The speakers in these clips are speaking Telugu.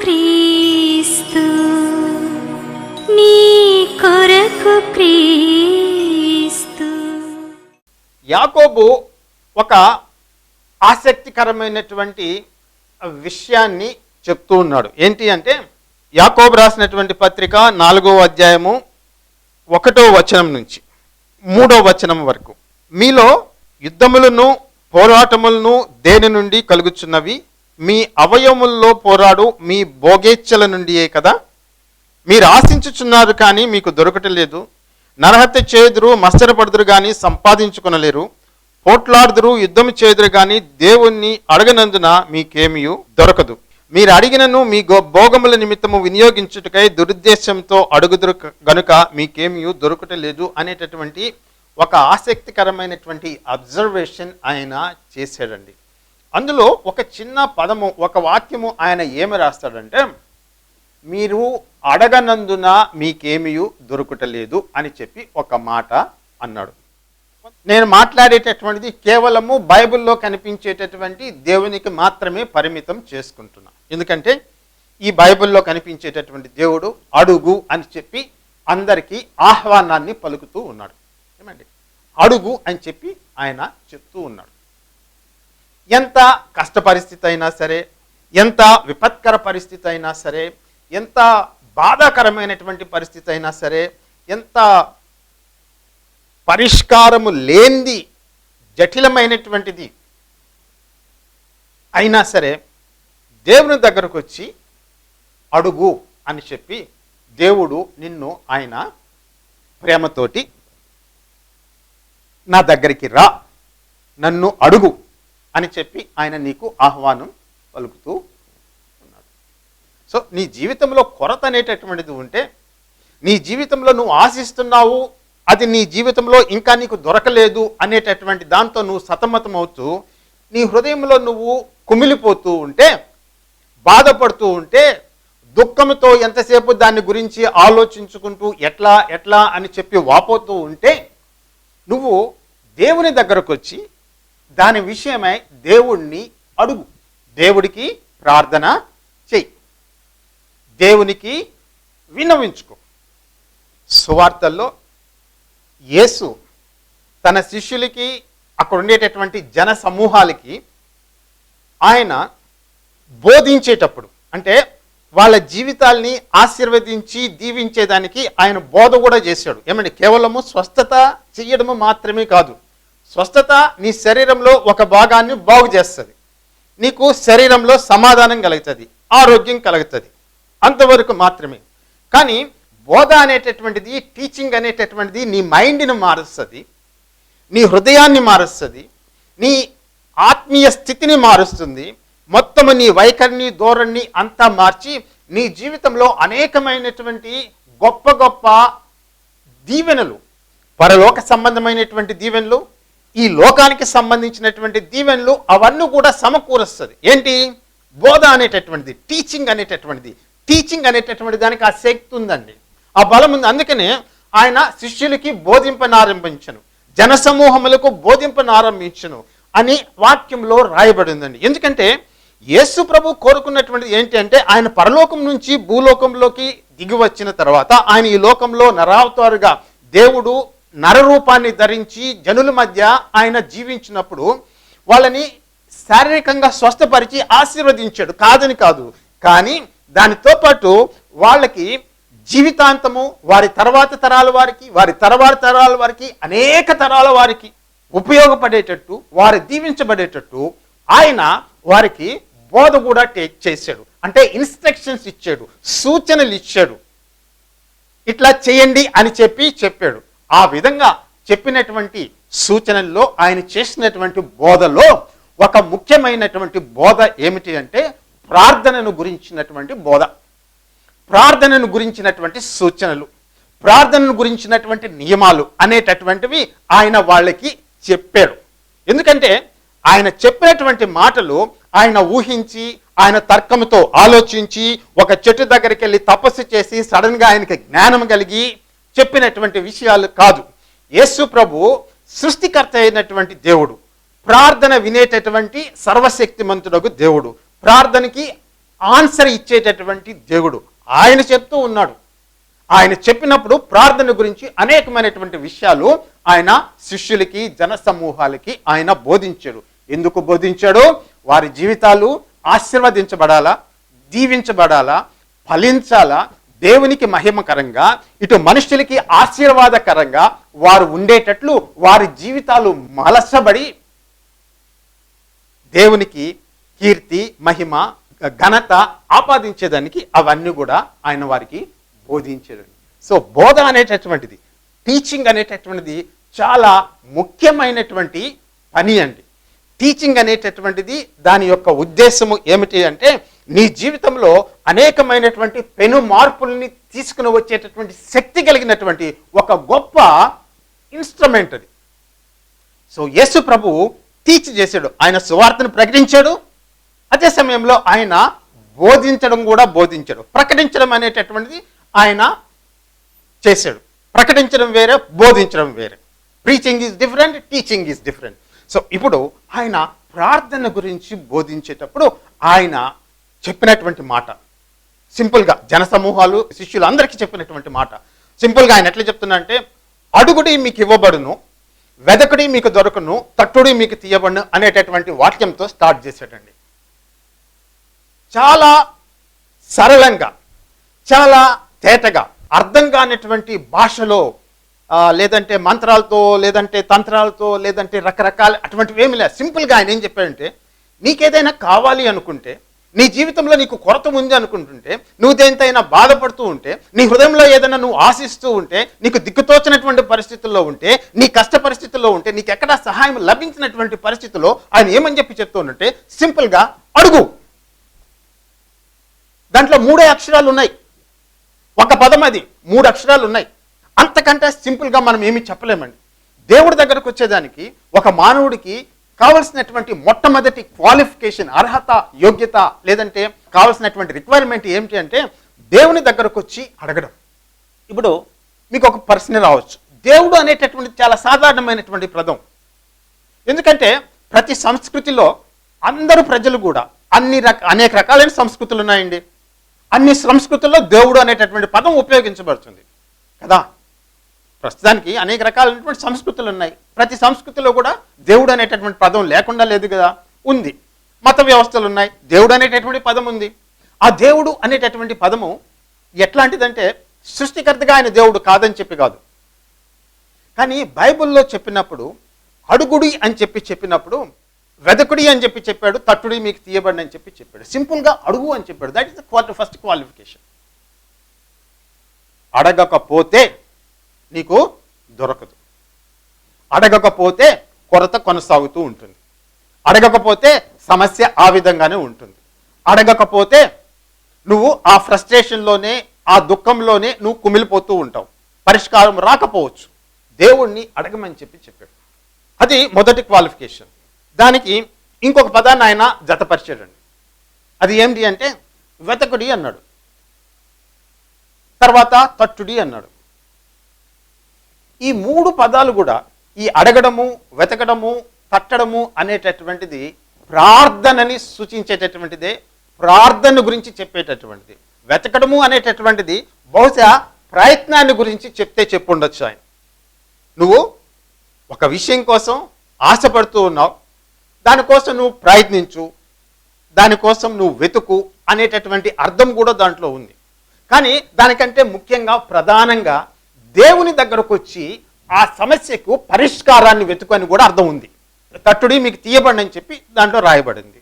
క్రీస్తు నీ కొరకు క్రీస్తు. యాకోబు ఒక ఆసక్తికరమైనటువంటి విషయాన్ని చెప్తూ ఉన్నాడు. ఏంటి అంటే యాకోబు రాసినటువంటి పత్రిక నాలుగో అధ్యాయము ఒకటో వచనం నుంచి మూడో వచనం వరకు. మీలో యుద్ధములను పోరాటములను దేని నుండి కలుగుచున్నవి? మీ అవయముల్లో పోరాడు మీ భోగేచ్ఛల నుండియే కదా. మీరు ఆశించుచున్నారు కానీ మీకు దొరకటలేదు నరహత్య చేదురు మస్తరపడుదురు కానీ సంపాదించుకొనలేరు. పోట్లాడుదురు యుద్ధం చేదురు కానీ దేవుణ్ణి అడగనందున మీకేమీ దొరకదు. మీరు అడిగినను మీ గో భోగముల నిమిత్తము వినియోగించుటకై దురుద్దేశంతో అడుగుదురు గనుక మీకేమీ దొరకటలేదు అనేటటువంటి ఒక ఆసక్తికరమైనటువంటి అబ్జర్వేషన్ ఆయన చేశాడండి. అందులో ఒక చిన్న పదము ఒక వాక్యము ఆయన ఏమి రాస్తాడంటే మీరు అడగనందున మీకేమీ దొరుకుటలేదు అని చెప్పి ఒక మాట అన్నాడు. నేను మాట్లాడేటటువంటిది కేవలము బైబిల్లో కనిపించేటటువంటి దేవునికి మాత్రమే పరిమితం చేసుకుంటున్నా. ఎందుకంటే ఈ బైబిల్లో కనిపించేటటువంటి దేవుడు అడుగు అని చెప్పి అందరికీ ఆహ్వానాన్ని పలుకుతూ ఉన్నాడు. ఏమండి? అడుగు అని చెప్పి ఆయన చెప్తూ ఉన్నాడు. ఎంత కష్ట పరిస్థితి అయినా సరే ఎంత విపత్కర పరిస్థితి అయినా సరే ఎంత బాధాకరమైనటువంటి పరిస్థితి అయినా సరే ఎంత పరిష్కారము లేనిది జటిలమైనటువంటిది అయినా సరే దేవుని దగ్గరకు వచ్చి అడుగు అని చెప్పి దేవుడు నిన్ను ఆయన ప్రేమతోటి నా దగ్గరికి రా నన్ను అడుగు. అని చెప్పి ఆయన నీకు ఆహ్వానం పలుకుతూ ఉన్నాడు. సో నీ జీవితంలో కొరత అనేటటువంటిది ఉంటే నీ జీవితంలో నువ్వు ఆశిస్తున్నావు అది నీ జీవితంలో ఇంకా నీకు దొరకలేదు అనేటటువంటి దాంతో నువ్వు సతమతం అవుతూ నీ హృదయంలో నువ్వు కుమిలిపోతూ ఉంటే బాధపడుతూ ఉంటే దుఃఖంతో ఎంతసేపు దాని గురించి ఆలోచించుకుంటూ ఎట్లా ఎట్లా అని చెప్పి వాపోతూ ఉంటే నువ్వు దేవుని దగ్గరకు వచ్చి దాని విషయమై దేవుణ్ణి అడుగు. దేవుడికి ప్రార్థన చెయ్యి. దేవునికి విన్నవించుకో. సువార్తల్లో యేసు తన శిష్యులకి అక్కడ ఉండేటటువంటి జన సమూహాలకి ఆయన బోధించేటప్పుడు అంటే వాళ్ళ జీవితాల్ని ఆశీర్వదించి దీవించేదానికి ఆయన బోధ కూడా చేశాడు. ఏమంటే కేవలము స్వస్థత చేయడము మాత్రమే కాదు. స్వస్థత నీ శరీరంలో ఒక భాగాన్ని బాగు చేస్తుంది. నీకు శరీరంలో సమాధానం కలుగుతుంది ఆరోగ్యం కలుగుతుంది. అంతవరకు మాత్రమే. కానీ బోధ అనేటటువంటిది టీచింగ్ అనేటటువంటిది నీ మైండ్ని మారుస్తుంది నీ హృదయాన్ని మారుస్తుంది నీ ఆత్మీయ స్థితిని మారుస్తుంది. మొత్తము నీ వైఖరిని ధోరణి అంతా మార్చి నీ జీవితంలో అనేకమైనటువంటి గొప్ప గొప్ప దీవెనలు పరలోక సంబంధమైనటువంటి దీవెనలు ఈ లోకానికి సంబంధించినటువంటి దీవెనలు అవన్నీ కూడా సమకూరుస్తుంది. ఏంటి? బోధ అనేటటువంటిది టీచింగ్ అనేటటువంటిది టీచింగ్ అనేటటువంటి దానికి ఆ శక్తి ఉందండి. ఆ బలం ఉంది. అందుకనే ఆయన శిష్యులకి బోధింపనారంభించను. జనసమూహములకు బోధింపనారంభించను అని వాక్యంలో రాయబడిందండి. ఎందుకంటే యేసు ప్రభు కోరుకున్నటువంటిది ఏంటి అంటే ఆయన పరలోకం నుంచి భూలోకంలోకి దిగి వచ్చిన తర్వాత ఆయన ఈ లోకంలో నరావతారుగా దేవుడు నరరూపాన్ని ధరించి జనుల మధ్య ఆయన జీవించినప్పుడు వాళ్ళని శారీరకంగా స్వస్థపరిచి ఆశీర్వదించాడు. కాదని కాదు. కానీ దానితో పాటు వాళ్ళకి జీవితాంతము వారి తర్వాత తరాల వారికి వారి తర్వాత తరాల వారికి అనేక తరాల వారికి ఉపయోగపడేటట్టు వారు దీవించబడేటట్టు ఆయన వారికి బోధ కూడా టేక్ చేశాడు. అంటే ఇన్స్ట్రక్షన్స్ ఇచ్చాడు సూచనలు ఇచ్చాడు. ఇట్లా చేయండి అని చెప్పి చెప్పాడు. ఆ విధంగా చెప్పినటువంటి సూచనల్లో ఆయన చేసినటువంటి బోధలో ఒక ముఖ్యమైనటువంటి బోధ ఏమిటి అంటే ప్రార్థనను గురించినటువంటి బోధ. ప్రార్థనను గురించినటువంటి సూచనలు ప్రార్థనను గురించినటువంటి నియమాలు అనేటటువంటివి ఆయన వాళ్ళకి చెప్పాడు. ఎందుకంటే ఆయన చెప్పినటువంటి మాటలు ఆయన ఊహించి ఆయన తర్కంతో ఆలోచించి ఒక చెట్టు దగ్గరికి వెళ్ళి తపస్సు చేసి సడన్గా ఆయనకి జ్ఞానం కలిగి చెప్పినటువంటి విషయాలు కాదు. యేసు ప్రభు సృష్టికర్త అయినటువంటి దేవుడు. ప్రార్థన వినేటటువంటి సర్వశక్తిమంతుడకు దేవుడు. ప్రార్థనకి ఆన్సర్ ఇచ్చేటటువంటి దేవుడు. ఆయన చెప్తూ ఉన్నాడు. ఆయన చెప్పినప్పుడు ప్రార్థన గురించి అనేకమైనటువంటి విషయాలు ఆయన శిష్యులకి జన సమూహాలకి ఆయన బోధించాడు. ఎందుకు బోధించాడు? వారి జీవితాలు ఆశీర్వదించబడాలా? దీవించబడాలా? ఫలించాలా? దేవునికి మహిమకరంగా ఇటు మనుషులకి ఆశీర్వాదకరంగా వారు ఉండేటట్లు వారి జీవితాలు మలసబడి దేవునికి కీర్తి మహిమ ఘనత ఆపాదించేదానికి అవన్నీ కూడా ఆయన వారికి బోధించాడు. సో బోధ అనేటటువంటిది టీచింగ్ అనేటటువంటిది చాలా ముఖ్యమైనటువంటి పని అండి. టీచింగ్ అనేటటువంటిది దాని యొక్క ఉద్దేశము ఏమిటి అంటే నీ జీవితంలో అనేకమైనటువంటి పెను మార్పుల్ని తీసుకుని వచ్చేటటువంటి శక్తి కలిగినటువంటి ఒక గొప్ప ఇన్స్ట్రుమెంట్ అది. సో యేసు ప్రభు టీచ్ చేశాడు. ఆయన సువార్తను ప్రకటించాడు. అదే సమయంలో ఆయన బోధించడం కూడా బోధించాడు. ప్రకటించడం అనేటటువంటిది ఆయన చేశాడు. ప్రకటించడం వేరే బోధించడం వేరే. Preaching is different teaching is different so ఇప్పుడు ఆయన ప్రార్థన గురించి బోధించేటప్పుడు ఆయన చెప్పినటువంటి మాట. సింపుల్గా జన సమూహాలు శిష్యులందరికీ చెప్పినటువంటి మాట. సింపుల్గా ఆయన ఎట్లా చెప్తున్నారంటే అడుగుడి మీకు ఇవ్వబడును వెదకుడి మీకు దొరకను తట్టుడి మీకు తీయబడును అనేటటువంటి వాక్యంతో స్టార్ట్ చేశాడండి. చాలా సరళంగా చాలా తేటగా అర్థం కానిటువంటి భాషలో లేదంటే మంత్రాలతో లేదంటే తంత్రాలతో లేదంటే రకరకాల అటువంటివి ఏమి లేదు. సింపుల్గా ఆయన ఏం చెప్పాడంటే నీకేదైనా కావాలి అనుకుంటే నీ జీవితంలో నీకు కొరత ఉంది అనుకుంటుంటే నువ్వు దేనితైనా బాధపడుతూ ఉంటే నీ హృదయంలో ఏదైనా నువ్వు ఆశిస్తూ ఉంటే నీకు దిక్కుతోచినటువంటి పరిస్థితుల్లో ఉంటే నీ కష్ట పరిస్థితుల్లో ఉంటే నీకు ఎక్కడా సహాయం లభించినటువంటి పరిస్థితుల్లో ఆయన ఏమని చెప్పి చెప్తుంటే సింపుల్గా అడుగు. దాంట్లో మూడే అక్షరాలు ఉన్నాయి. ఒక పదం అది మూడు అక్షరాలు ఉన్నాయి. అంతకంటే సింపుల్గా మనం ఏమీ చెప్పలేమండి. దేవుడి దగ్గరకు వచ్చేదానికి ఒక మానవుడికి కావలసినటువంటి మొట్టమొదటి క్వాలిఫికేషన్ అర్హత యోగ్యత లేదంటే కావలసినటువంటి రిక్వైర్మెంట్ ఏమిటి అంటే దేవుని దగ్గరకు వచ్చి అడగడం. ఇప్పుడు మీకు ఒక ప్రశ్న రావచ్చు. దేవుడు అనేటటువంటి చాలా సాధారణమైనటువంటి పదం ఎందుకంటే ప్రతి సంస్కృతిలో అందరూ ప్రజలు కూడా అన్ని రక అనేక రకాలైన సంస్కృతులు ఉన్నాయండి. అన్ని సంస్కృతుల్లో దేవుడు అనేటటువంటి పదం ఉపయోగించబడుతుంది. కదా? ప్రస్తుతానికి అనేక రకాలైనటువంటి సంస్కృతులు ఉన్నాయి. ప్రతి సంస్కృతిలో కూడా దేవుడు అనేటటువంటి పదం లేకుండా లేదు కదా? ఉంది. మత వ్యవస్థలు ఉన్నాయి. దేవుడు అనేటటువంటి పదం ఉంది. ఆ దేవుడు అనేటటువంటి పదము ఎట్లాంటిదంటే సృష్టికర్తగా ఆయన దేవుడు కాదని చెప్పి కాదు. కానీ బైబిల్లో చెప్పినప్పుడు అడుగుడి అని చెప్పి చెప్పినప్పుడు వెదకుడి అని చెప్పి చెప్పాడు తట్టుడి మీకు తీయబడి అని చెప్పి చెప్పాడు. సింపుల్గా అడుగు అని చెప్పాడు. That is the quality first qualification అడగకపోతే నీకు దొరకదు. అడగకపోతే కొరత కొనసాగుతూ ఉంటుంది. అడగకపోతే సమస్య ఆ విధంగానే ఉంటుంది. అడగకపోతే నువ్వు ఆ ఫ్రస్ట్రేషన్లోనే ఆ దుఃఖంలోనే నువ్వు కుమిలిపోతూ ఉంటావు. పరిష్కారం రాకపోవచ్చు. దేవుణ్ణి అడగమని చెప్పి చెప్పాడు. అది మొదటి క్వాలిఫికేషన్. దానికి ఇంకొక పదాన్ని ఆయన జతపరిచాడండి. అది ఏమిటి అంటే వెతకుడి అన్నాడు. తర్వాత తట్టుడి అన్నాడు. ఈ మూడు పదాలు కూడా ఈ అడగడము వెతకడము తట్టడము అనేటటువంటిది ప్రార్థనని సూచించేటటువంటిదే ప్రార్థన గురించి చెప్పేటటువంటిది. వెతకడము అనేటటువంటిది బహుశా ప్రయత్నాన్ని గురించి చెప్తే చెప్పుండొచ్చు ఆయన. నువ్వు ఒక విషయం కోసం ఆశపడుతూ ఉన్నావు దానికోసం నువ్వు ప్రయత్నించు దానికోసం నువ్వు వెతుకు అనేటటువంటి అర్థం కూడా దాంట్లో ఉంది. కానీ దానికంటే ముఖ్యంగా ప్రధానంగా దేవుని దగ్గరకు వచ్చి ఆ సమస్యకు పరిష్కారాన్ని వెతుకు కూడా అర్థం ఉంది. తట్టుడి మీకు తీయబడి అని చెప్పి దాంట్లో రాయబడింది.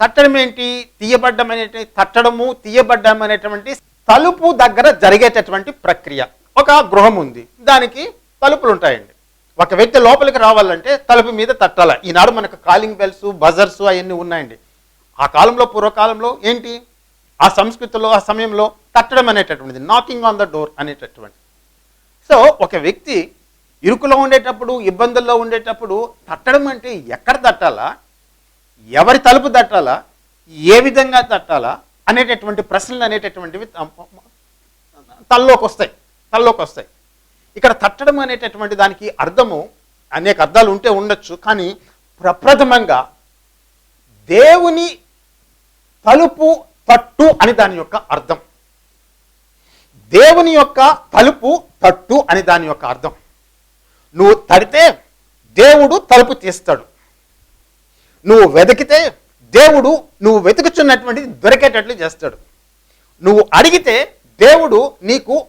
తట్టడం ఏంటి? తీయబడ్డం అనేటువంటి తట్టడము తీయబడ్డం అనేటువంటి తలుపు దగ్గర జరిగేటటువంటి ప్రక్రియ. ఒక గృహం ఉంది. దానికి తలుపులు ఉంటాయండి ఒక వ్యక్తి లోపలికి రావాలంటే తలుపు మీద తట్టాల. ఈనాడు మనకు కాలింగ్ బెల్స్ బజర్స్ అవన్నీ ఉన్నాయండి. ఆ కాలంలో పూర్వకాలంలో ఏంటి? ఆ సంస్కృతిలో ఆ సమయంలో తట్టడం అనేటటువంటిది నాకింగ్ ఆన్ ద డోర్ అనేటటువంటి సో ఒక వ్యక్తి ఇరుకులో ఉండేటప్పుడు ఇబ్బందుల్లో ఉండేటప్పుడు తట్టడం అంటే ఎక్కడ తట్టాలా? ఎవరి తలుపు తట్టాలా? ఏ విధంగా తట్టాలా? అనేటటువంటి ప్రశ్నలు అనేటటువంటివి తల్లోకి తలలోకి వస్తాయి. తలలోకి వస్తాయి. ఇక్కడ తట్టడం అనేటటువంటి దానికి అర్థము అనేక అర్థాలు ఉంటే ఉండొచ్చు కానీ ప్రప్రథమంగా దేవుని తలుపు తట్టు అని దాని యొక్క అర్థం. దేవుని యొక్క తలుపు తట్టు అని దాని యొక్క అర్థం. నువ్వు తడితే దేవుడు తలుపు తీస్తాడు. నువ్వు వెతికితే దేవుడు నువ్వు వెతుకుచున్నటువంటిది దొరికేటట్లు చేస్తాడు. నువ్వు అడిగితే దేవుడు నీకు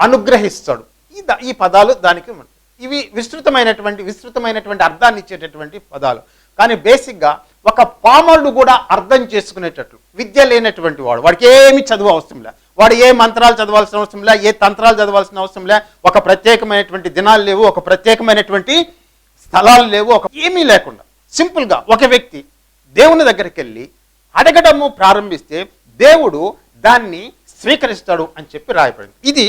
అనుగ్రహిస్తాడు. ఈ ఈ పదాలు దానికి ఇవి విస్తృతమైనటువంటి విస్తృతమైనటువంటి అర్థాన్ని ఇచ్చేటటువంటి పదాలు. కానీ బేసిక్గా ఒక పామరుడు కూడా అర్థం చేసుకునేటట్లు విద్య లేనటువంటి వాడు. వాడికి ఏమి చదువు అవసరం లే. వాడు ఏ మంత్రాలు చదవాల్సిన అవసరం లే ఏ తంత్రాలు చదవాల్సిన అవసరం లే. ఒక ప్రత్యేకమైనటువంటి దినాలు లేవు ఒక ప్రత్యేకమైనటువంటి స్థలాలు లేవు ఒక ఏమీ లేకుండా. సింపుల్గా ఒక వ్యక్తి దేవుని దగ్గరికి వెళ్ళి అడగడము ప్రారంభిస్తే దేవుడు దాన్ని స్వీకరిస్తాడు అని చెప్పి రాయబడింది. ఇది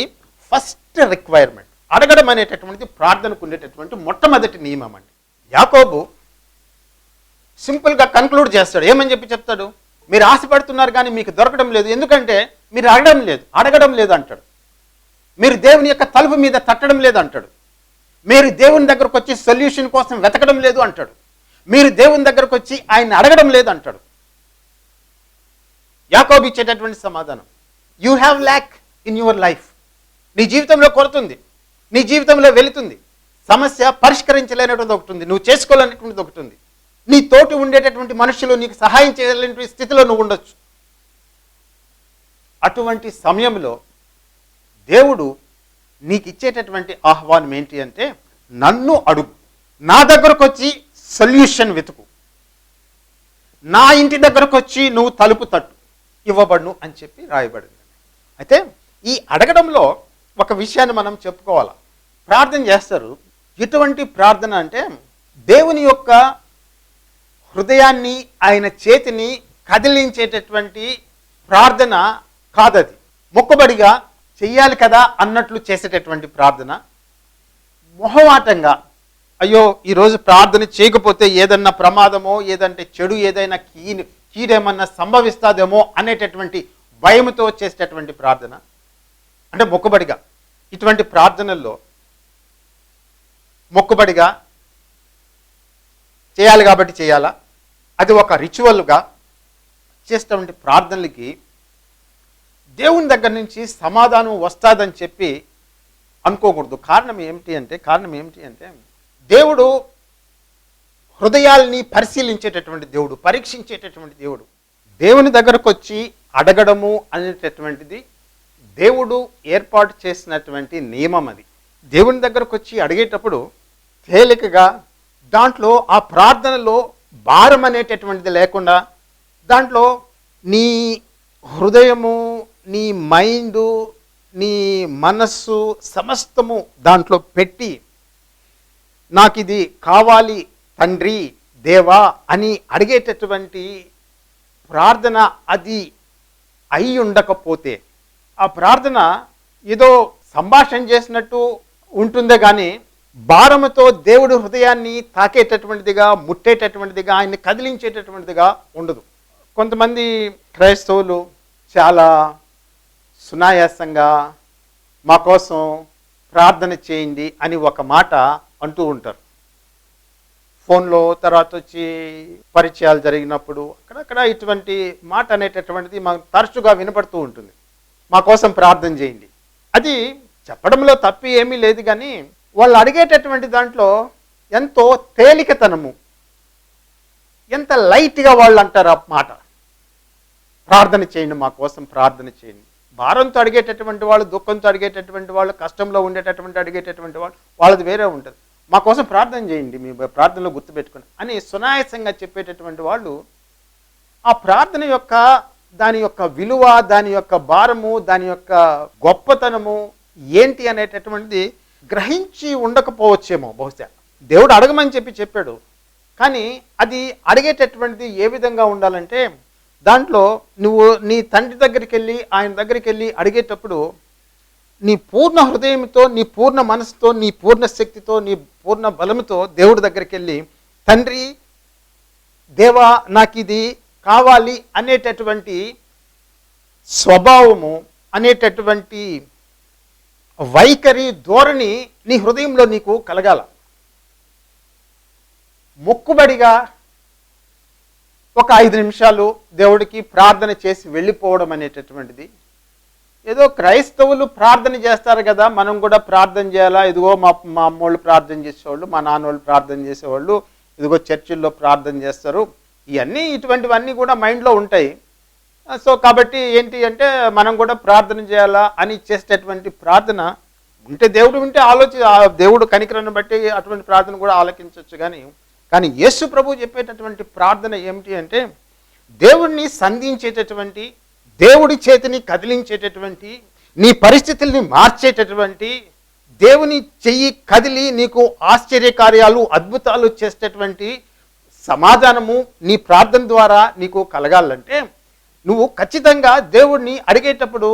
ఫస్ట్ రిక్వైర్మెంట్ అడగడం అనేటటువంటిది ప్రార్థనకు ఉండేటటువంటి మొట్టమొదటి నియమం అండి. యాకోబు సింపుల్గా కన్క్లూడ్ చేస్తాడు. ఏమని చెప్పి చెప్తాడు? మీరు ఆశపడుతున్నారు కానీ మీకు దొరకడం లేదు. ఎందుకంటే మీరు అడగడం లేదు. అడగడం లేదు అంటాడు. మీరు దేవుని యొక్క తలుపు మీద తట్టడం లేదు అంటాడు. మీరు దేవుని దగ్గరకు వచ్చి సొల్యూషన్ కోసం వెతకడం లేదు అంటాడు. మీరు దేవుని దగ్గరకు వచ్చి ఆయన అడగడం లేదు అంటాడు. యాకోబ్ ఇచ్చేటటువంటి సమాధానం. You have lack in your life నీ జీవితంలో కొరతుంది. నీ జీవితంలో వెళుతుంది. సమస్య పరిష్కరించలేనటువంటి ఒకటి ఉంది. నువ్వు చేసుకోలేనటువంటిది ఒకటి ఉంది. నీ తోటి ఉండేటటువంటి మనుషులు నీకు సహాయం చేయలేని స్థితిలో నువ్వు ఉండొచ్చు. అటువంటి సమయంలో దేవుడు నీకు ఇచ్చేటటువంటి ఆహ్వానం ఏంటి అంటే నన్ను అడుగు. నా దగ్గరకు వచ్చి సొల్యూషన్ వెతుకు. నా ఇంటి దగ్గరకు వచ్చి నువ్వు తలుపు తట్టు. ఇవ్వబడును అని చెప్పి రాయబడింది. అయితే ఈ అడగడంలో ఒక విషయాన్ని మనం చెప్పుకోవాలి. ప్రార్థన చేస్తారు. ఎటువంటి ప్రార్థన అంటే దేవుని యొక్క హృదయాన్ని ఆయన చేతిని కదిలించేటటువంటి ప్రార్థన కాదది. మొక్కుబడిగా చెయ్యాలి కదా అన్నట్లు చేసేటటువంటి ప్రార్థన. మొహమాటంగా అయ్యో ఈరోజు ప్రార్థన చేయకపోతే ఏదన్నా ప్రమాదమో ఏదంటే చెడు ఏదైనా కీ కీడేమన్నా సంభవిస్తాదేమో అనేటటువంటి భయముతో చేసేటటువంటి ప్రార్థన. అంటే మొక్కుబడిగా. ఇటువంటి ప్రార్థనల్లో మొక్కుబడిగా చేయాలి కాబట్టి చేయాలా? అది ఒక రిచువల్గా చేసేటువంటి ప్రార్థనలకి దేవుని దగ్గర నుంచి సమాధానం వస్తుందని చెప్పి అనుకోకూడదు. కారణం ఏమిటి అంటే కారణం ఏమిటి అంటే దేవుడు హృదయాల్ని పరిశీలించేటటువంటి దేవుడు పరీక్షించేటటువంటి దేవుడు. దేవుని దగ్గరకు వచ్చి అడగడము అనేటటువంటిది దేవుడు ఏర్పాటు చేసినటువంటి నియమం అది. దేవుని దగ్గరకు వచ్చి అడిగేటప్పుడు తేలికగా దాంట్లో ఆ ప్రార్థనలో భారం అనేటటువంటిది లేకుండా దాంట్లో నీ హృదయము నీ మైండు నీ మనస్సు సమస్తము దాంట్లో పెట్టి నాకు ఇది కావాలి తండ్రి దేవా అని అడిగేటటువంటి ప్రార్థన అది అయి ఉండకపోతే ఆ ప్రార్థన ఏదో సంభాషణ చేసినట్టు ఉంటుందే కానీ భారముతో దేవుడు హృదయాన్ని తాకేటటువంటిదిగా ముట్టేటటువంటిదిగా ఆయన్ని కదిలించేటటువంటిదిగా ఉండదు. కొంతమంది క్రైస్తవులు చాలా సునాయాసంగా మా కోసం ప్రార్థన చేయండి అని ఒక మాట అంటూ ఉంటారు. ఫోన్లో తర్వాత వచ్చి పరిచయాలు జరిగినప్పుడు అక్కడక్కడ ఇటువంటి మాట అనేటటువంటిది మాకు తరచుగా వినపడుతూ ఉంటుంది. మా కోసం ప్రార్థన చేయండి. అది చెప్పడంలో తప్పి ఏమీ లేదు కానీ వాళ్ళు అడిగేటటువంటి దాంట్లో ఎంతో తేలికతనము ఎంత లైట్గా వాళ్ళు అంటారు ఆ మాట. ప్రార్థన చేయండి మా కోసం ప్రార్థన చేయండి. భారంతో అడిగేటటువంటి వాళ్ళు దుఃఖంతో అడిగేటటువంటి వాళ్ళు కష్టంలో ఉండేటటువంటి అడిగేటటువంటి వాళ్ళు వాళ్ళది వేరే ఉంటుంది. మా కోసం ప్రార్థన చేయండి మీ ప్రార్థనలో గుర్తుపెట్టుకుని అని సునాయాసంగా చెప్పేటటువంటి వాళ్ళు ఆ ప్రార్థన యొక్క దాని యొక్క విలువ దాని యొక్క భారము దాని యొక్క గొప్పతనము ఏంటి అనేటటువంటిది గ్రహించి ఉండకపోవచ్చేమో బహుశా. దేవుడు అడగమని చెప్పి చెప్పాడు. కానీ అది అడిగేటటువంటిది ఏ విధంగా ఉండాలంటే దాంట్లో నువ్వు నీ తండ్రి దగ్గరికి వెళ్ళి ఆయన దగ్గరికి వెళ్ళి అడిగేటప్పుడు నీ పూర్ణ హృదయంతో నీ పూర్ణ మనసుతో నీ పూర్ణ శక్తితో నీ పూర్ణ బలముతో దేవుడి దగ్గరికి వెళ్ళి తండ్రి దేవా నాకు ఇది కావాలి అనేటటువంటి స్వభావము అనేటటువంటి వైఖరి ధోరణి నీ హృదయంలో నీకు కలగాల. మొక్కుబడిగా ఒక ఐదు నిమిషాలు దేవుడికి ప్రార్థన చేసి వెళ్ళిపోవడం అనేటటువంటిది. ఏదో క్రైస్తవులు ప్రార్థన చేస్తారు కదా మనం కూడా ప్రార్థన చేయాలా? ఇదిగో మా మా అమ్మోళ్ళు ప్రార్థన చేసేవాళ్ళు మా నాన్నోళ్ళు ప్రార్థన చేసేవాళ్ళు ఇదిగో చర్చిల్లో ప్రార్థన చేస్తారు. ఇవన్నీ ఇటువంటివన్నీ కూడా మైండ్లో ఉంటాయి. సో కాబట్టి ఏంటి అంటే మనం కూడా ప్రార్థన చేయాలా అని చేసేటటువంటి ప్రార్థన ఉంటే దేవుడు ఉంటే ఆలోచి దేవుడు కనికరాన్ని బట్టి అటువంటి ప్రార్థన కూడా ఆలకించవచ్చు కానీ కానీ యేసు ప్రభు చెప్పేటటువంటి ప్రార్థన ఏమిటి అంటే దేవుడిని సంధించేటటువంటి దేవుడి చేతిని కదిలించేటటువంటి నీ పరిస్థితుల్ని మార్చేటటువంటి దేవుని చెయ్యి కదిలి నీకు ఆశ్చర్యకార్యాలు అద్భుతాలు చేసేటటువంటి సమాధానము నీ ప్రార్థన ద్వారా నీకు కలగాలంటే నువ్వు ఖచ్చితంగా దేవుణ్ణి అడిగేటప్పుడు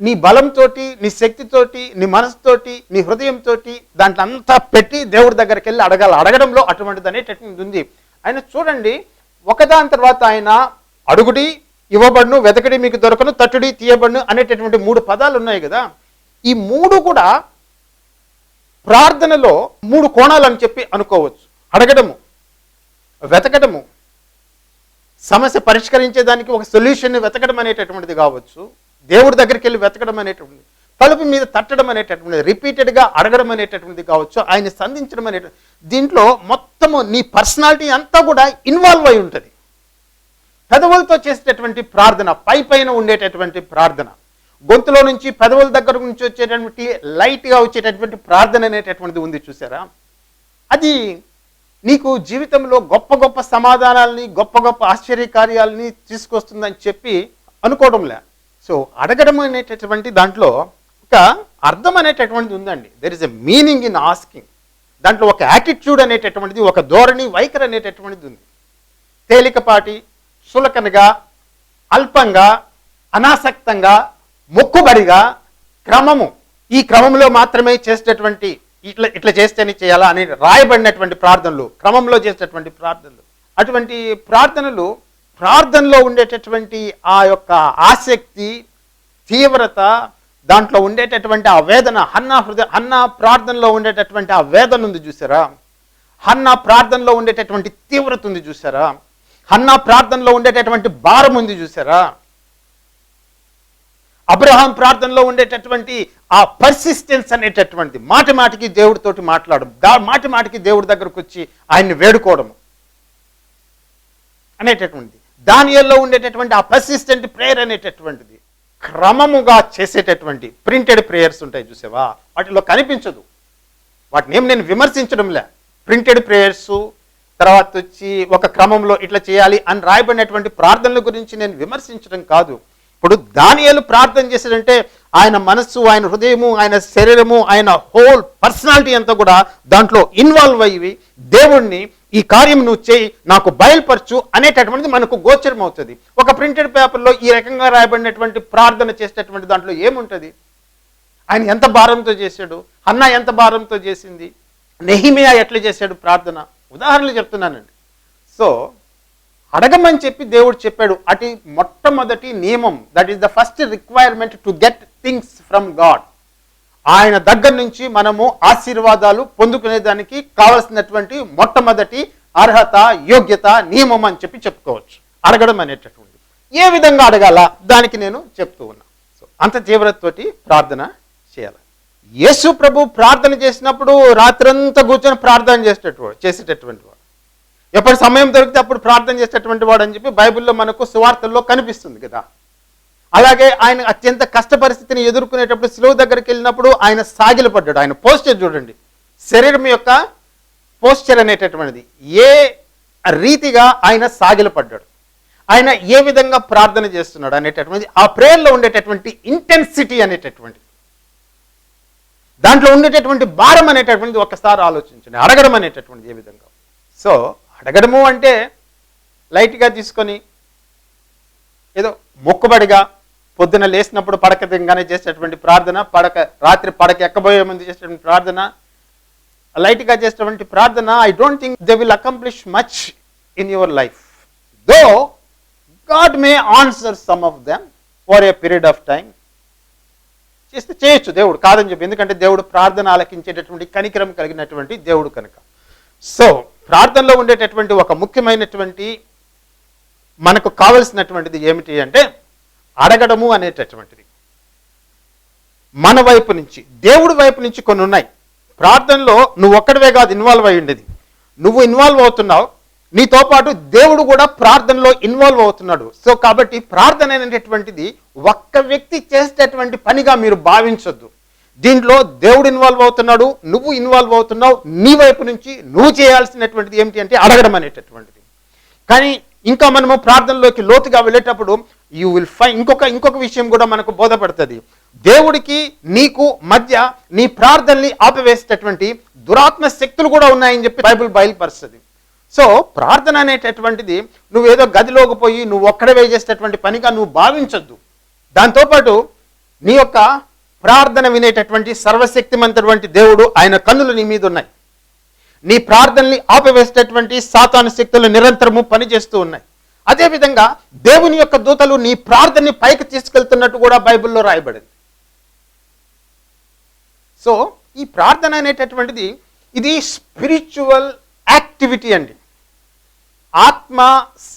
నీ బలంతోటి నీ శక్తితోటి నీ మనసుతోటి నీ హృదయంతో దాంట్లో అంతా పెట్టి దేవుడి దగ్గరికి వెళ్ళి అడగాలి. అడగడంలో అటువంటిది అనేటటువంటిది ఉంది. ఆయన చూడండి ఒకదాని తర్వాత ఆయన అడుగుడి ఇవ్వబడును వెతకడి మీకు దొరకను తట్టుడి తీయబడును అనేటటువంటి మూడు పదాలు ఉన్నాయి కదా. ఈ మూడు కూడా ప్రార్థనలో మూడు కోణాలు అని చెప్పి అనుకోవచ్చు. అడగడము వెతకడము సమస్య పరిష్కరించేదానికి ఒక సొల్యూషన్ వెతకడం అనేటటువంటిది కావచ్చు. దేవుడి దగ్గరికి వెళ్ళి వెతకడం అనేటువంటిది తలుపు మీద తట్టడం అనేటటువంటిది రిపీటెడ్గా అడగడం అనేటటువంటిది కావచ్చు ఆయన సంధించడం అనేట దీంట్లో మొత్తము నీ పర్సనాలిటీ అంతా కూడా ఇన్వాల్వ్ అయి ఉంటుంది. పెదవులతో చేసేటటువంటి ప్రార్థన పై పైన ఉండేటటువంటి ప్రార్థన గొంతులో నుంచి పెదవుల దగ్గర నుంచి వచ్చేటటువంటి లైట్గా వచ్చేటటువంటి ప్రార్థన అనేటటువంటిది ఉంది చూసారా? అది నీకు జీవితంలో గొప్ప గొప్ప సమాధానాలని గొప్ప గొప్ప ఆశ్చర్యకార్యాలని తీసుకొస్తుందని చెప్పి అనుకోవడంలే. సో అడగడం అనేటటువంటి దాంట్లో ఒక అర్థం అనేటటువంటిది ఉందండి. There is a meaning in asking దాంట్లో ఒక యాటిట్యూడ్ అనేటటువంటిది ఒక ధోరణి వైఖరి అనేటటువంటిది ఉంది. తేలికపాటి సులకనగా అల్పంగా అనాసక్తంగా మొక్కుబడిగా క్రమము. ఈ క్రమంలో మాత్రమే చేసేటటువంటి ఇట్లా ఇట్లా చేస్తేనే చేయాలా అని రాయబడినటువంటి ప్రార్థనలు క్రమంలో చేసేటటువంటి ప్రార్థనలు. అటువంటి ప్రార్థనలు ప్రార్థనలో ఉండేటటువంటి ఆ యొక్క ఆసక్తి తీవ్రత దాంట్లో ఉండేటటువంటి ఆ వేదన హన్నా హృదయ హన్నా ప్రార్థనలో ఉండేటటువంటి ఆ వేదన ఉంది చూసారా? హన్నా ప్రార్థనలో ఉండేటటువంటి తీవ్రత ఉంది చూసారా? హన్నా ప్రార్థనలో ఉండేటటువంటి భారం ఉంది చూసారా? అబ్రహాం ప్రార్థనలో ఉండేటటువంటి ఆ పర్సిస్టెన్స్ అనేటటువంటి మాటి మాటికి దేవుడితోటి మాట్లాడడం దా- మాటి మాటికి దేవుడి దగ్గరకు వచ్చి ఆయన్ని వేడుకోవడం అనేటటువంటిది. దానియల్లో ఉండేటటువంటి ఆ పర్సిస్టెంట్ ప్రేయర్ అనేటటువంటిది క్రమముగా చేసేటటువంటి ప్రింటెడ్ ప్రేయర్స్ ఉంటాయి చూసావా? వాటిలో కనిపించదు. వాటిని ఏం నేను విమర్శించడంలే. ప్రింటెడ్ ప్రేయర్స్ తర్వాత వచ్చి ఒక క్రమంలో ఇట్లా చేయాలి అని రాయబడినటువంటి ప్రార్థనల గురించి నేను విమర్శించడం కాదు. ఇప్పుడు దానియాలు ప్రార్థన చేశాడంటే ఆయన మనస్సు ఆయన హృదయము ఆయన శరీరము ఆయన హోల్ పర్సనాలిటీ అంతా కూడా దాంట్లో ఇన్వాల్వ్ అయ్యి దేవుణ్ణి ఈ కార్యం నువ్వు చేయి నాకు బయలుపరచు అనేటటువంటిది మనకు గోచరం అవుతుంది. ఒక ప్రింటెడ్ పేపర్లో ఈ రకంగా రాయబడినటువంటి ప్రార్థన చేసేటటువంటి దాంట్లో ఏముంటుంది? ఆయన ఎంత భారంతో చేశాడు? అన్న ఎంత భారంతో చేసింది? నెహిమియా ఎట్లా చేశాడు ప్రార్థన? ఉదాహరణలు చెప్తున్నానండి. సో అడగమని చెప్పి దేవుడు చెప్పాడు. అటు మొట్టమొదటి నియమం that is the first requirement to get things from God ఆయన దగ్గర నుంచి మనము ఆశీర్వాదాలు పొందుకునేదానికి కావలసినటువంటి మొట్టమొదటి అర్హత యోగ్యత నియమం అని చెప్పి చెప్పుకోవచ్చు. అడగడం అనేటటువంటి ఏ విధంగా అడగాల? దానికి నేను చెప్తూ ఉన్నా. సో అంత తీవ్రతతోటి ప్రార్థన చేయాలి. యేసు ప్రభు ప్రార్థన చేసినప్పుడు రాత్రంతా కూర్చొని ప్రార్థన చేసేటటువంటి చేసేటటువంటి వాడు. ఎప్పుడు సమయం దొరికితే అప్పుడు ప్రార్థన చేసేటటువంటి వాడు అని చెప్పి బైబిల్లో మనకు సువార్తల్లో కనిపిస్తుంది కదా. అలాగే ఆయన అత్యంత కష్ట పరిస్థితిని ఎదుర్కొనేటప్పుడు సిలువు దగ్గరికి వెళ్ళినప్పుడు ఆయన సాగిలపడ్డాడు ఆయన పోస్చర్ చూడండి. శరీరం యొక్క పోస్చర్ అనేటటువంటిది. ఏ రీతిగా ఆయన సాగిలపడ్డాడు ఆయన ఏ విధంగా ప్రార్థన చేస్తున్నాడు అనేటటువంటిది. ఆ ప్రేయర్లో ఉండేటటువంటి ఇంటెన్సిటీ అనేటటువంటిది. దాంట్లో ఉండేటటువంటి భారం అనేటటువంటిది ఒకసారి ఆలోచించండి. అడగడం అనేటటువంటిది ఏ విధంగా. సో అడగడము అంటే లైట్గా తీసుకొని ఏదో మొక్కుబడిగా పొద్దున లేచినప్పుడు పడక దిగగానే చేసేటటువంటి ప్రార్థన పడక రాత్రి పడక ఎక్కబోయే ముందు చేసేటువంటి ప్రార్థన లైట్గా చేసేటువంటి ప్రార్థన I don't think they will accomplish much in your life though God may answer some of them for a period of time చేస్తే చేయొచ్చు దేవుడు కాదని చెప్పి. ఎందుకంటే దేవుడు ప్రార్థన ఆలకించేటటువంటి కనికరం కలిగినటువంటి దేవుడు కనుక. సో ప్రార్థనలో ఉండేటటువంటి ఒక ముఖ్యమైనటువంటి మనకు కావలసినటువంటిది ఏమిటి అంటే అడగడము అనేటటువంటిది. మన వైపు నుంచి దేవుడి వైపు నుంచి కొన్ని ఉన్నాయి. ప్రార్థనలో నువ్వు ఒక్కడివే కాదు ఇన్వాల్వ్ అయి ఉండేది. నువ్వు ఇన్వాల్వ్ అవుతున్నావు. నీతో పాటు దేవుడు కూడా ప్రార్థనలో ఇన్వాల్వ్ అవుతున్నాడు. సో కాబట్టి ప్రార్థన అనేటటువంటిది ఒక్క వ్యక్తి చేసేటటువంటి పనిగా మీరు భావించొద్దు. దీంట్లో దేవుడు ఇన్వాల్వ్ అవుతున్నాడు నువ్వు ఇన్వాల్వ్ అవుతున్నావు నీ వైపు నుంచి నువ్వు చేయాల్సినటువంటిది ఏమిటి అంటే అడగడం అనేటటువంటిది. కానీ ఇంకా మనము ప్రార్థనలోకి లోతుగా వెళ్ళేటప్పుడు యూ విల్ ఫై ఇంకొక ఇంకొక విషయం కూడా మనకు బోధపడుతుంది. దేవుడికి నీకు మధ్య నీ ప్రార్థనని ఆపివేసేటటువంటి దురాత్మ శక్తులు కూడా ఉన్నాయని చెప్పి బైబిల్ బయలుపరుస్తుంది. సో ప్రార్థన అనేటటువంటిది నువ్వేదో గదిలోకి పోయి నువ్వు ఒక్కడే చేసేటటువంటి పనిగా నువ్వు భావించొద్దు. దాంతోపాటు నీ యొక్క ప్రార్థన వినేటటువంటి సర్వశక్తిమంతటువంటి దేవుడు ఆయన కన్నులు నీ మీద ఉన్నాయి నీ ప్రార్థనని ఆపివేసేటటువంటి సాతాను శక్తులు నిరంతరము పనిచేస్తూ ఉన్నాయి. అదేవిధంగా దేవుని యొక్క దూతలు నీ ప్రార్థనని పైకి తీసుకెళ్తున్నట్టు కూడా బైబిల్లో రాయబడింది. సో ఈ ప్రార్థన అనేటటువంటిది ఇది స్పిరిచువల్ యాక్టివిటీ అండి. ఆత్మ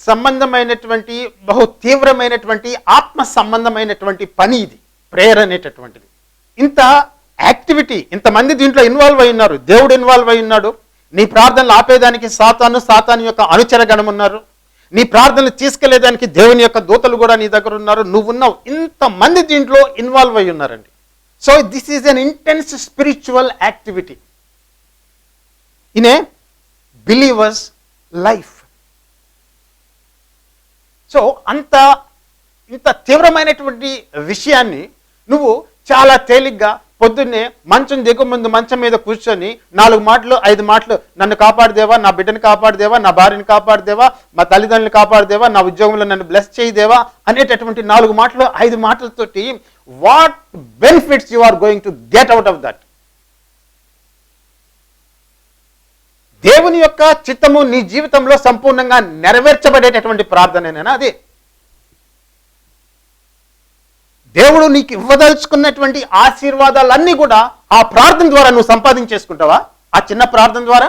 సంబంధమైనటువంటి బహు తీవ్రమైనటువంటి ఆత్మ సంబంధమైనటువంటి పని ఇది ప్రేయర్ అనేటటువంటిది. ఇంత యాక్టివిటీ ఇంతమంది దీంట్లో ఇన్వాల్వ్ అయి ఉన్నారు. దేవుడు ఇన్వాల్వ్ అయి ఉన్నాడు. నీ ప్రార్థనలు ఆపేదానికి సాతాను సాతాను యొక్క అనుచర గణం ఉన్నారు నీ ప్రార్థనలు తీసుకెళ్ళేదానికి దేవుని యొక్క దూతలు కూడా నీ దగ్గర ఉన్నారు. నువ్వు ఉన్నావు ఇంతమంది దీంట్లో ఇన్వాల్వ్ అయి ఉన్నారండి. So this is an intense spiritual activity in a believers life so అంత ఇంత తీవ్రమైనటువంటి విషయాన్ని నువ్వు చాలా తేలిగ్గా పొద్దున్నే మంచం దిగు ముందు మంచం మీద కూర్చొని నాలుగు మాటలు ఐదు మాటలు నన్ను కాపాడుదేవా నా బిడ్డను కాపాడుదేవా నా భార్యను కాపాడుదేవా మా తల్లిదండ్రులు కాపాడుదేవా నా ఉద్యోగంలో నన్ను బ్లెస్ చేయదేవా అనేటటువంటి నాలుగు మాటలు ఐదు మాటలతోటి what benefits you are going to get out of that దేవుని యొక్క చిత్తము నీ జీవితంలో సంపూర్ణంగా నెరవేర్చబడేటటువంటి ప్రార్థనేనా అది? దేవుడు నీకు ఇవ్వదలుచుకున్నటువంటి ఆశీర్వాదాలన్నీ కూడా ఆ ప్రార్థన ద్వారా నువ్వు సంపాదించేసుకుంటావా? ఆ చిన్న ప్రార్థన ద్వారా?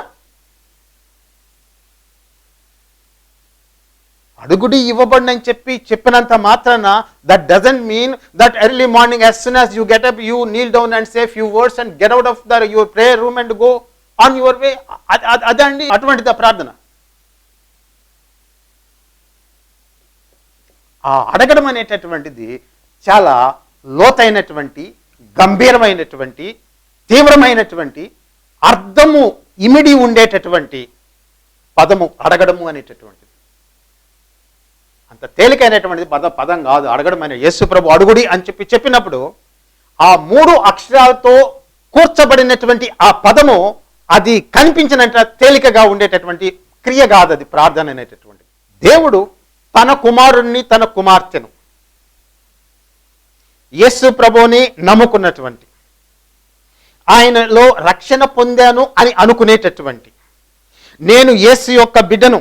అడుగుడి ఇవ్వబడినని చెప్పి చెప్పినంత మాత్రాన that doesn't mean that early morning as soon as you get up you kneel down and say few words and get out of the your prayer room and go on your way అదే అండి అటువంటిది ఆ ప్రార్థన. ఆ అడగడం అనేటటువంటిది చాలా లోతైనటువంటి గంభీరమైనటువంటి తీవ్రమైనటువంటి అర్థము ఇమిడి ఉండేటటువంటి పదము అడగడము అనేటటువంటిది. అంత తేలికైనటువంటిది పద పదం కాదు అడగడం అనే యేసుప్రభు అడుగుడి అని చెప్పి చెప్పినప్పుడు ఆ మూడు అక్షరాలతో కూర్చబడినటువంటి ఆ పదము అది కనిపించినంత తేలికగా ఉండేటటువంటి క్రియ కాదు అది ప్రార్థన అనేటటువంటి దేవుడు తన కుమారుణ్ణి తన కుమార్తెను యేసు ప్రభుని నమ్ముకున్నటువంటి. ఆయనలో రక్షణ పొందాను అని అనుకునేటటువంటి. నేను యేసు యొక్క బిడ్డను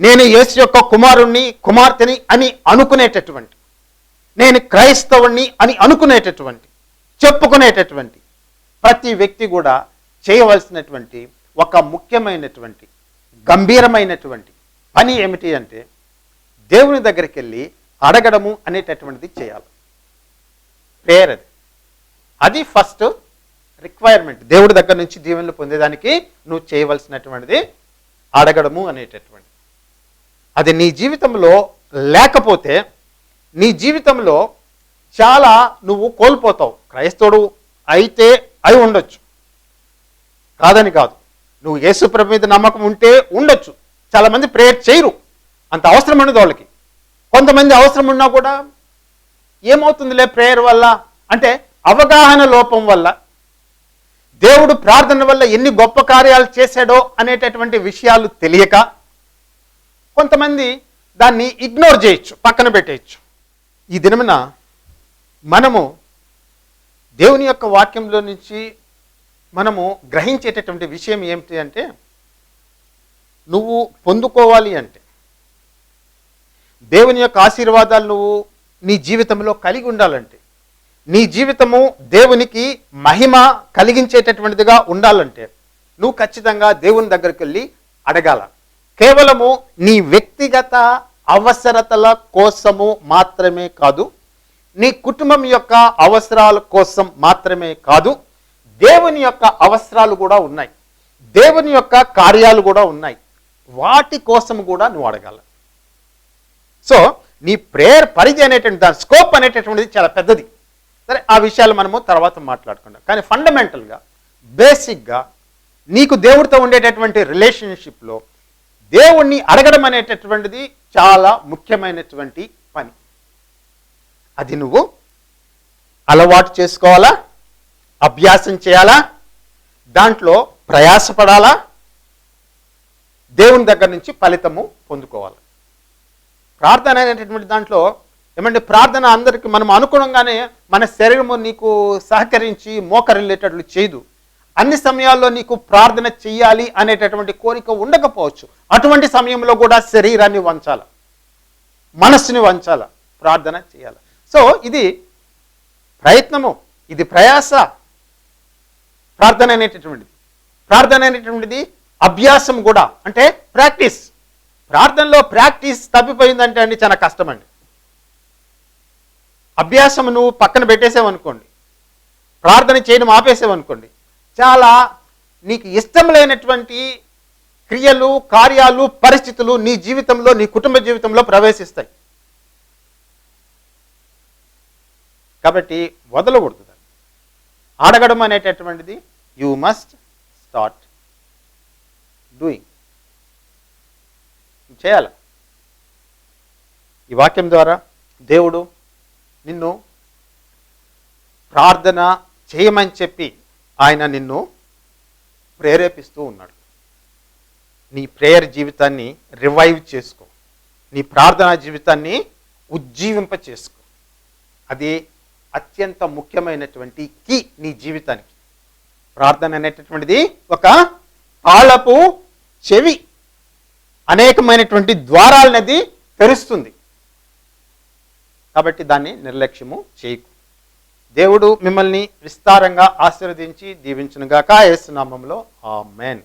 నేను యేసు యొక్క కుమారుణ్ణి కుమార్తెని అని అనుకునేటటువంటి. నేను క్రైస్తవుణ్ణి అని అనుకునేటటువంటి చెప్పుకునేటటువంటి. ప్రతి వ్యక్తి కూడా చేయవలసినటువంటి ఒక ముఖ్యమైనటువంటి గంభీరమైనటువంటి పని ఏమిటి అంటే దేవుని దగ్గరికి వెళ్ళి అడగడము అనేటటువంటిది చేయాలి. ప్రేయర్ అది అది ఫస్ట్ రిక్వైర్మెంట్ దేవుడి దగ్గర నుంచి దీవెనలు పొందేదానికి నువ్వు చేయవలసినటువంటిది అడగడము అనేటటువంటిది. అది నీ జీవితంలో లేకపోతే నీ జీవితంలో చాలా నువ్వు కోల్పోతావు. క్రైస్తవుడు అయితే అయి ఉండొచ్చు. కాదని కాదు. నువ్వు యేసుప్రభు మీద నమ్మకం ఉంటే ఉండొచ్చు. చాలా మంది ప్రేయర్ చేయరు. అంత అవసరం ఉండదు వాళ్ళకి. కొంతమంది అవసరం ఉన్నా కూడా ఏమవుతుందిలే ప్రేయర్ వల్ల? అంటే అవగాహన లోపం వల్ల. దేవుడు ప్రార్థన వల్ల ఎన్ని గొప్ప కార్యాలు చేశాడో అనేటటువంటి విషయాలు తెలియక కొంతమంది దాన్ని ఇగ్నోర్ చేయొచ్చు పక్కన పెట్టేయచ్చు. ఈ దినమున మనము దేవుని యొక్క వాక్యంలో నుంచి మనము గ్రహించేటటువంటి విషయం ఏమిటి అంటే నువ్వు పొందుకోవాలి అంటే. దేవుని యొక్క ఆశీర్వాదాలు నువ్వు నీ జీవితంలో కలిగి ఉండాలంటే నీ జీవితము దేవునికి మహిమ కలిగించేటటువంటిదిగా ఉండాలంటే నువ్వు ఖచ్చితంగా దేవుని దగ్గరికి వెళ్ళి అడగాల. కేవలము నీ వ్యక్తిగత అవసరతల కోసము మాత్రమే కాదు నీ కుటుంబం యొక్క అవసరాల కోసం మాత్రమే కాదు దేవుని యొక్క అవసరాలు కూడా ఉన్నాయి. దేవుని యొక్క కార్యాలు కూడా ఉన్నాయి. వాటి కోసం కూడా నువ్వు అడగాల. సో నీ ప్రేయర్ పరిధి అనేటువంటి దాని స్కోప్ అనేటటువంటిది చాలా పెద్దది. సరే ఆ విషయాలు మనము తర్వాత మాట్లాడుకుందాం. కానీ ఫండమెంటల్గా బేసిక్గా నీకు దేవుడితో ఉండేటటువంటి రిలేషన్షిప్లో దేవుణ్ణి అడగడం అనేటటువంటిది చాలా ముఖ్యమైనటువంటి పని. అది నువ్వు అలవాటు చేసుకోవాలా? అభ్యాసం చేయాలా? దాంట్లో ప్రయాసపడాలా? దేవుని దగ్గర నుంచి ఫలితము పొందుకోవాలి? ప్రార్థన అనేటటువంటి దాంట్లో ఏమంటే ప్రార్థన అందరికి మనం అనుగుణంగానే మన శరీరము నీకు సహకరించి మోకరిల్లేటట్లు చేయదు. అన్ని సమయాల్లో నీకు ప్రార్థన చెయ్యాలి అనేటటువంటి కోరిక ఉండకపోవచ్చు. అటువంటి సమయంలో కూడా శరీరాన్ని వంచాల. మనస్సుని వంచాల. ప్రార్థన చేయాలి సో ఇది ప్రయత్నము. ఇది ప్రయాస. ప్రార్థన అనేటటువంటిది. ప్రార్థన అనేటటువంటిది అభ్యాసం కూడా. అంటే ప్రాక్టీస్. ప్రార్థనలో ప్రాక్టీస్ తప్పిపోయిందంటే అండి చాలా కష్టమండి. అభ్యాసం నువ్వు పక్కన పెట్టేసావనుకోండి ప్రార్థన చేయడం ఆపేసావనుకోండి చాలా నీకు ఇష్టం లేనటువంటి క్రియలు కార్యాలు పరిస్థితులు నీ జీవితంలో నీ కుటుంబ జీవితంలో ప్రవేశిస్తాయి. కాబట్టి వదలకూడదు దాన్ని. అడగడం అనేటటువంటిది యూ మస్ట్ స్టార్ట్ డూయింగ్ చేయాలి. ఈ వాక్యం ద్వారా దేవుడు నిన్ను ప్రార్థన చేయమని చెప్పి ఆయన నిన్ను ప్రేరేపిస్తూ ఉన్నాడు. నీ ప్రేయర్ జీవితాన్ని రివైవ్ చేసుకో. నీ ప్రార్థనా జీవితాన్ని ఉజ్జీవింప చేసుకో. అది అత్యంత ముఖ్యమైనటువంటి కీ నీ జీవితానికి. ప్రార్థన అనేటటువంటిది ఒక తాళపు చెవి. అనేకమైనటువంటి ద్వారాలనేది తెరుస్తుంది. కాబట్టి దాన్ని నిర్లక్ష్యము చేయకు. దేవుడు మిమ్మల్ని విస్తారంగా ఆశీర్వదించి దీవించునుగాక ఆ మేన్